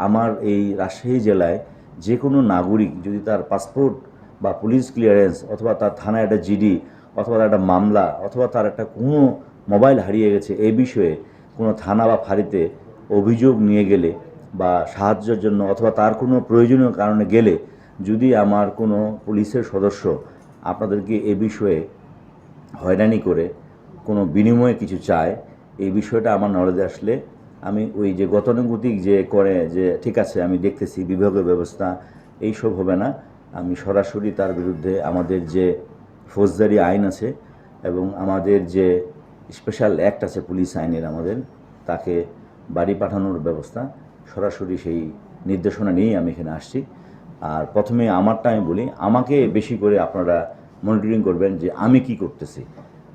আমার এই রাজশাহী জেলায় যে কোনো নাগরিক যদি তার পাসপোর্ট বা পুলিশ ক্লিয়ারেন্স অথবা তার থানায় একটা জিডি অথবা তার একটা মামলা অথবা তার একটা কোনো মোবাইল হারিয়ে গেছে এ বিষয়ে কোনো থানা বা ফাঁড়িতে অভিযোগ নিয়ে গেলে বা সাহায্যের জন্য অথবা তার কোনো প্রয়োজনীয় কারণে গেলে যদি আমার কোনো পুলিশের সদস্য আপনাদেরকে এ বিষয়ে হয়রানি করে কোনো বিনিময়ে কিছু চায় এই বিষয়টা আমার নলেজে আসলে আমি ওই যে গতানুগতিক যে করে যে, ঠিক আছে, আমি দেখতেছি বিভাগীয় ব্যবস্থা এইসব হবে না। আমি সরাসরি তার বিরুদ্ধে আমাদের যে ফৌজদারি আইন আছে এবং আমাদের যে স্পেশাল অ্যাক্ট আছে পুলিশ আইনের আমাদের, তাকে বাড়ি পাঠানোর ব্যবস্থা, সরাসরি সেই নির্দেশনা নিয়েই আমি এখানে আসছি। আর প্রথমে আমারটা আমি বলি, আমাকে বেশি করে আপনারা মনিটরিং করবেন যে আমি কি করতেছি।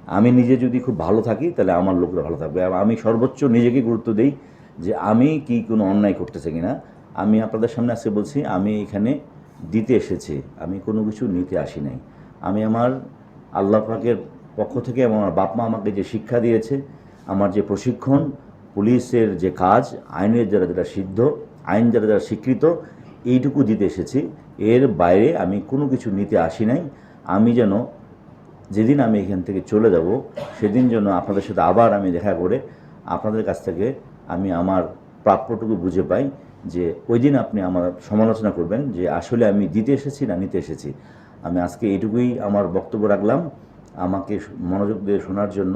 আমি নিজে যদি খুব ভালো থাকি, তাহলে আমার লোকরা ভালো থাকবে। আমি সর্বোচ্চ নিজেকে গুরুত্ব দিই যে আমি কি কোনো অন্যায় করতেছে কিনা। আমি আপনাদের সামনে আজকে বলছি, আমি এখানে দিতে এসেছি। আমি কোনো কিছু নিতে আসি নাই। আমি আমার আল্লাহ পাকের পক্ষ থেকে এবং আমার বাপ মা আমাকে যে শিক্ষা দিয়েছে, আমার যে প্রশিক্ষণ, পুলিশের যে কাজ, আইনের যারা যারা সিদ্ধ, আইন যারা যারা স্বীকৃত, এইটুকু দিতে এসেছি। এর বাইরে আমি কোনো কিছু নিতে আসি নাই। আমি যেন যেদিন আমি এখান থেকে চলে যাব, সেদিন যেন আপনাদের সাথে আবার আমি দেখা করে আপনাদের কাছ থেকে আমি আমার প্রাপ্যটুকু বুঝে পাই যে ওই দিন আপনি আমার সমালোচনা করবেন যে আসলে আমি দিতে এসেছি না নিতে এসেছি। আমি আজকে এইটুকুই আমার বক্তব্য রাখলাম। আমাকে মনোযোগ দিয়ে শোনার জন্য,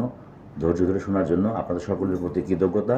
ধৈর্য ধরে শোনার জন্য আপনাদের সকলের প্রতি কৃতজ্ঞতা।